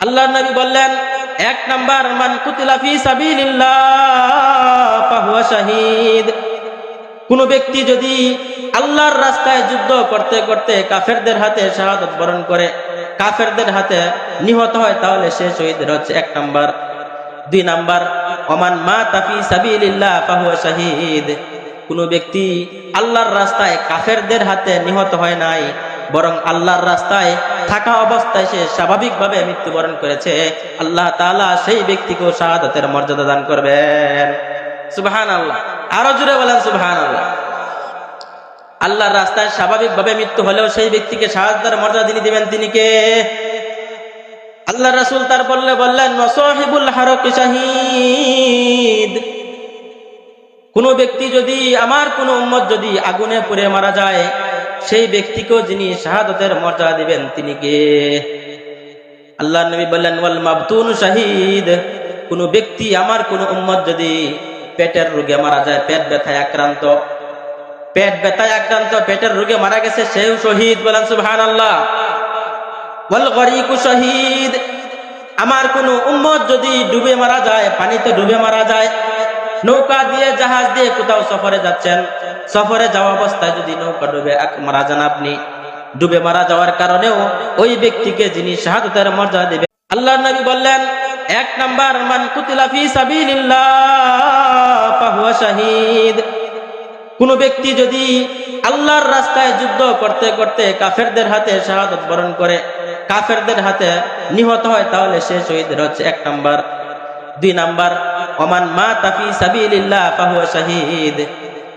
আল্লাহ নবী বললেন, এক নাম্বার, মান কুতিলা ফি সাবিলিল্লাহ, ফাহুয়া শাহিদ। কোন ব্যক্তি যদি আল্লাহর রাস্তায় যুদ্ধ করতে করতে কাফেরদের হাতে শাহাদত বরণ করে, কাফেরদের হাতে নিহত হয়, তাহলে সে শহীদের হচ্ছে এক নাম্বার। দুই নাম্বার, ওমান মা তাফি সাবিলিল্লাহ, ফাহুয়া শাহিদ। কোন ব্যক্তি আল্লাহর রাস্তায় কাফেরদের হাতে নিহত হয় নাই বরং আল্লাহর রাস্তায় থাকা অবস্থায় সে স্বাভাবিকভাবে মৃত্যুবরণ করেছে। আল্লাহ তালা সেই ব্যক্তিকেও শাহাদতের মর্যাদা দান করবেন। সুবহান আল্লাহ আরও জুড়ে বলেন সুবহান আল্লাহ আল্লাহর রাস্তায় স্বাভাবিকভাবে মৃত্যু হলেও সেই ব্যক্তিকে শাহাদাতের মর্যাদা তিনি দিবেন তিনি কে? আল্লাহ রাসূল তার বললে, বললেন ওয়াসাহিবুল হারক শাহিদ, কোন ব্যক্তি যদি, আমার কোন উম্মত যদি আগুনে পুড়ে মারা যায় সেই ব্যক্তিকেও যিনি শাহাদতের মর্যাদা দিবেন, তিনি কে? আল্লাহ নবী বললেন, ওয়াল মাবতুন শাহিদ। কোন ব্যক্তি, আমার কোন উম্মত যদি পেটের রোগে মারা যায়, পেট ব্যথায় আক্রান্ত, পেট ব্যথায় আক্রান্ত, পেটের রোগে মারা গেছে, সেও শহীদ বলেন ওয়াল গরিকু শহীদ। আমার কোন উম্মত যদি ডুবে মারা যায়, পানিতে ডুবে মারা যায়, নৌকা দিয়ে জাহাজ দিয়ে কোথাও সফরে যাচ্ছেন সফরে যাওয়া অবস্থায় যদি নৌকা ডুবে মারা যান আপনি। ডুবে মারা যাওয়ার কারণেও ওই ব্যক্তিকে যিনি শাহাদতের মর্যাদা দিবে আল্লাহ নবী বললেন, এক নাম্বার, মান কুতিলা ফি কোন ব্যক্তি যদি আল্লাহর রাস্তায় যুদ্ধ করতে করতে কাফেরদের হাতে শাহাদত বরণ করে, কাফেরদের হাতে নিহত হয়, তাহলে সে শহীদের হচ্ছে এক নাম্বার। দুই নাম্বার, ওমান মা তাফি সাবিলিল্লাহ, ফাহুয়া শাহিদ।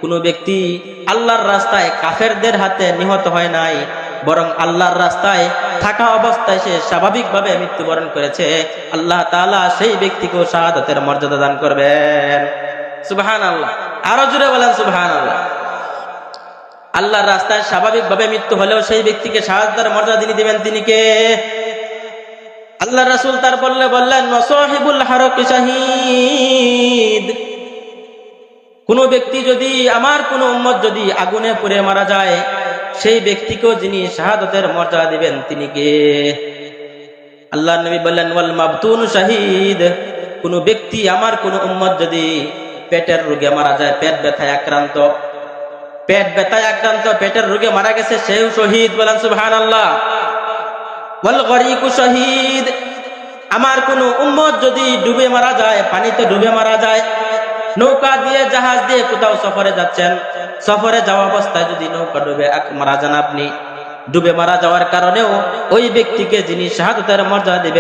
কোন ব্যক্তি আল্লাহর রাস্তায় কাফেরদের হাতে নিহত হয় নাই, বরং আল্লাহর রাস্তায় থাকা অবস্থায় সে স্বাভাবিকভাবে মৃত্যুবরণ করেছে, আল্লাহ তালা সেই ব্যক্তিকেও শাহাদতের মর্যাদা দান করবেন। সুবহান আল্লাহ আরও জুড়ে বলেন সুবহান আল্লাহ আল্লাহর রাস্তায় স্বাভাবিকভাবে মৃত্যু হলেও সেই ব্যক্তিকে শাহাদাতের মর্যাদা তিনি দিবেন তিনি কে? আল্লাহ রাসূল তার বললে বললেন শাহিদ। কোন ব্যক্তি যদি, আমার কোন উম্মত যদি আগুনে পুড়ে মারা যায়, সেই ব্যক্তিকেও যিনি শাহাদতের মর্যাদা দিবেন, তিনি কে? আল্লাহ নবী বললেন, ওয়াল মাবতুন শাহিদ। কোন ব্যক্তি, আমার কোন উম্মত যদি পেটের রোগে মারা যায়, পেট ব্যথায় আক্রান্ত, পেট ব্যথায় আক্রান্ত, পেটের রোগে মারা গেছে, সেও শহীদ বলেন, সুবহানাল্লাহ। ওয়াল গরিকু শহীদ। আমার কোন উম্মত যদি ডুবে মারা যায়, পানিতে ডুবে মারা যায় নৌকা দিয়ে জাহাজ দিয়ে কোথাও সফরে যাচ্ছেন, সফরে যাওয়া অবস্থায় যদি নৌকা ডুবে মারা যান আপনি। ডুবে মারা যাওয়ার কারণেও ওই ব্যক্তিকে যিনি শাহাদতের মর্যাদা দিবেন